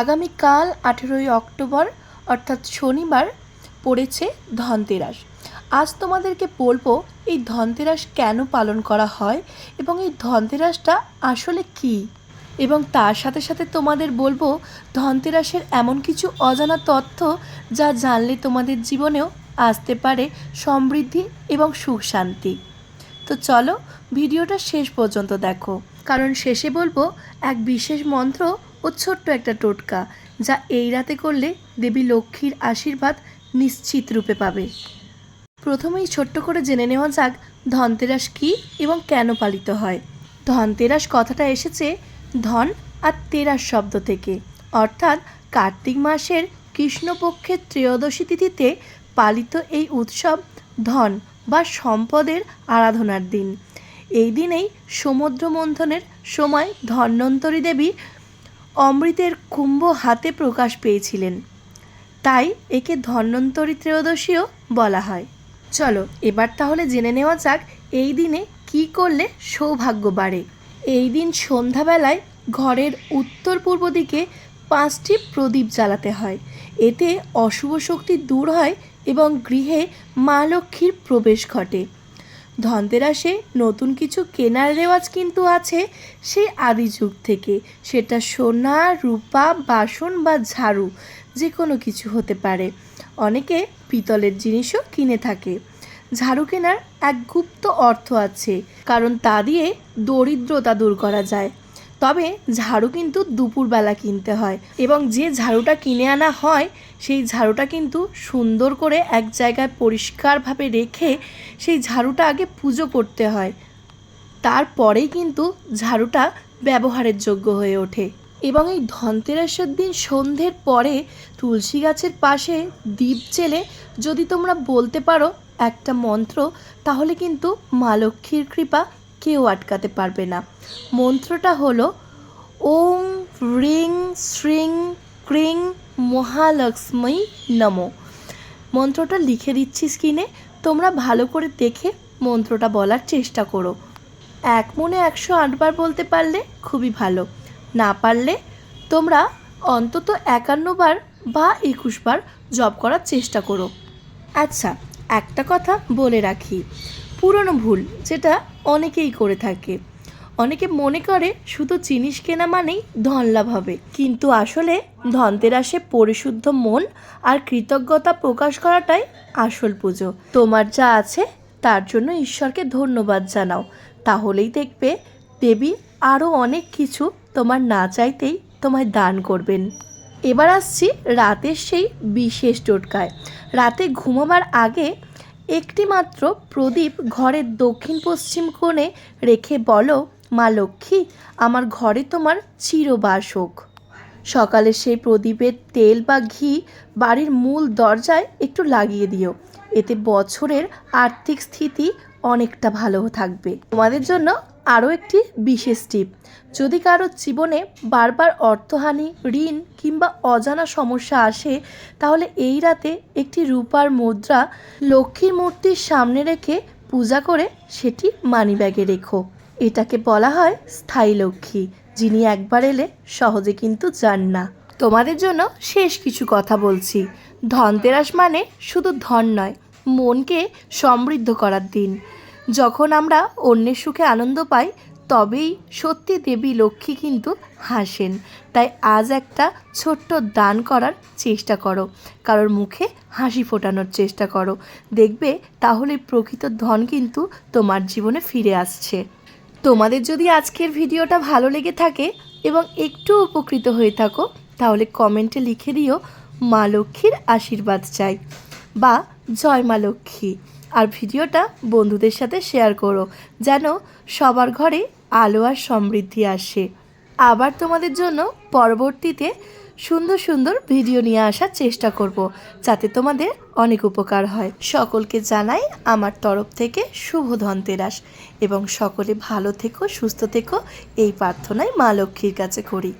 আগামীকাল আঠেরোই অক্টোবর, অর্থাৎ শনিবার, পড়েছে ধনতেরাস। আজ তোমাদেরকে বলব এই ধনতেরাস কেন পালন করা হয় এবং এই ধনতেরাসটা আসলে কী? এবং তার সাথে সাথে তোমাদের বলব ধনতেরাসের এমন কিছু অজানা তথ্য যা জানলে তোমাদের জীবনেও আসতে পারে সমৃদ্ধি এবং সুখ শান্তি। তো চলো ভিডিওটা শেষ পর্যন্ত দেখো। কারণ শেষে বলব, এক বিশেষ মন্ত্র ও ছোট্ট একটা টোটকা, যা এই রাতে করলে দেবী লক্ষ্মীর আশীর্বাদ নিশ্চিত রূপে পাবে। প্রথমেই ছোট্ট করে জেনে নেওয়া যাক ধনতেরাস কী এবং কেন পালিত হয়। ধনতেরাস কথাটা এসেছে ধন আর তেরাস শব্দ থেকে। অর্থাৎ কার্তিক মাসের কৃষ্ণপক্ষের ত্রয়োদশী তিথিতে পালিত এই উৎসব ধন বা সম্পদের আরাধনার দিন। এই দিনেই সমুদ্র মন্থনের সময় ধন্বন্তরী দেবী অমৃতের কুম্ভ হাতে প্রকাশ পেয়েছিলেন। তাই একে ধন্বন্তরী ত্রয়োদশীও বলা হয়। চলো, এবার তাহলে জেনে নেওয়া যাক এই দিনে কি করলে সৌভাগ্য বাড়ে। এই দিন সন্ধ্যাবেলায় ঘরের উত্তর পূর্ব দিকে পাঁচটি প্রদীপ জ্বালাতে হয়। এতে অশুভ শক্তি দূর হয় এবং গৃহে মা লক্ষ্মীর প্রবেশ ঘটে। ধনতেরাসে নতুন কিছু কেনার রেওয়াজ কিন্তু আছে সেই আদি যুগ থেকে। সেটা সোনা, রূপা, বাসন বা ঝাড়ু যে কোনো কিছু হতে পারে। অনেকে পিতলের জিনিসও কিনে থাকে। ঝাড়ু কেনার এক গুপ্ত অর্থ আছে, কারণ তা দিয়ে দরিদ্রতা দূর করা যায়। তবে ঝাড়ু কিন্তু দুপুরবেলা কিনতে হয় এবং যে ঝাড়ুটা কিনে আনা হয় সেই ঝাড়ুটা কিন্তু সুন্দর করে এক জায়গায় পরিষ্কারভাবে রেখে সেই ঝাড়ুটা আগে পুজো করতে হয়। তারপরেই কিন্তু ঝাড়ুটা ব্যবহারের যোগ্য হয়ে ওঠে। এবং এই ধনতেরাসের দিন সন্ধ্যের পরে তুলসী গাছের পাশে দ্বীপ জেলে যদি তোমরা বলতে পারো একটা মন্ত্র, তাহলে কিন্তু মা লক্ষ্মীর কৃপা কেউ আটকাতে পারবে না। মন্ত্রটা হলো ওং রিং শ্রিং ক্রিং মহালক্ষ্মী নমো। মন্ত্রটা লিখে দিচ্ছি স্ক্রিনে তোমরা ভালো করে দেখে মন্ত্রটা বলার চেষ্টা করো। এক মনে একশো আটবার বলতে পারলে খুবই ভালো। না পারলে তোমরা অন্তত একান্ন বার বা একুশ বার জব করার চেষ্টা করো। আচ্ছা একটা কথা বলে রাখি। পুরনো ভুল, যেটা অনেকেই করে থাকে। অনেকে মনে করে শুধু জিনিস কেনা মানেই ধন লাভ হবে। কিন্তু আসলে ধনতেরাসে পরিশুদ্ধ মন আর কৃতজ্ঞতা প্রকাশ করাটাই আসল পুজো। তোমার যা আছে তার জন্য ঈশ্বরকে ধন্যবাদ জানাও। তাহলেই দেখবে দেবী আরও অনেক কিছু তোমার না চাইতেই তোমায় দান করবেন। এবার আসছি রাতের সেই বিশেষ টোটকায়। রাতে ঘুমাবার আগে একটি মাত্র প্রদীপ ঘরের দক্ষিণ পশ্চিম কোণে রেখে বলো মা লক্ষ্মী, আমার ঘরে তোমার চিরবাস হোক। সকালে সেই প্রদীপের তেল বা ঘি বাড়ির মূল দরজায় একটু লাগিয়ে দিও। এতে বছরের আর্থিক স্থিতি অনেকটা ভালো থাকবে। তোমাদের জন্য আরও একটি বিশেষ টিপ, যদি কারও জীবনে বারবার অর্থহানি, ঋণ কিংবা অজানা সমস্যা আসে, তাহলে এই রাতে একটি রূপার মুদ্রা লক্ষ্মীর মূর্তির সামনে রেখে পূজা করে সেটি মানিব্যাগে রেখো। এটাকে বলা হয় স্থায়ী লক্ষ্মী, যিনি একবার এলে সহজে কিন্তু যান না। তোমাদের জন্য শেষ কিছু কথা বলছি। ধনতেরাস মানে শুধু ধন নয়, মনকে সমৃদ্ধ করার দিন। যখন আমরা অন্যের সুখে আনন্দ পাই, তবেই সত্যি দেবী লক্ষ্মী কিন্তু হাসেন। তাই আজ একটা ছোট্ট দান করার চেষ্টা করো। কারোর মুখে হাসি ফোটানোর চেষ্টা করো। দেখবে তাহলে প্রকৃত ধন কিন্তু তোমার জীবনে ফিরে আসছে। তোমাদের যদি আজকের ভিডিওটা ভালো লেগে থাকে এবং একটু উপকৃত হয়ে থাকো, তাহলে কমেন্টে লিখে দিও, মা লক্ষ্মীর আশীর্বাদ চাই বা জয় মা লক্ষ্মী। আর ভিডিওটা বন্ধুদের সাথে শেয়ার করো, যেন সবার ঘরে আলো আর সমৃদ্ধি আসে। আবার তোমাদের জন্য পরবর্তীতে সুন্দর সুন্দর ভিডিও নিয়ে আসার চেষ্টা করব, যাতে তোমাদের অনেক উপকার হয়। সকলকে জানাই আমার তরফ থেকে শুভ ধনতেরাস এবং সকলে ভালো থেকো, সুস্থ থেকো, এই প্রার্থনাই মা লক্ষ্মীর কাছে করি।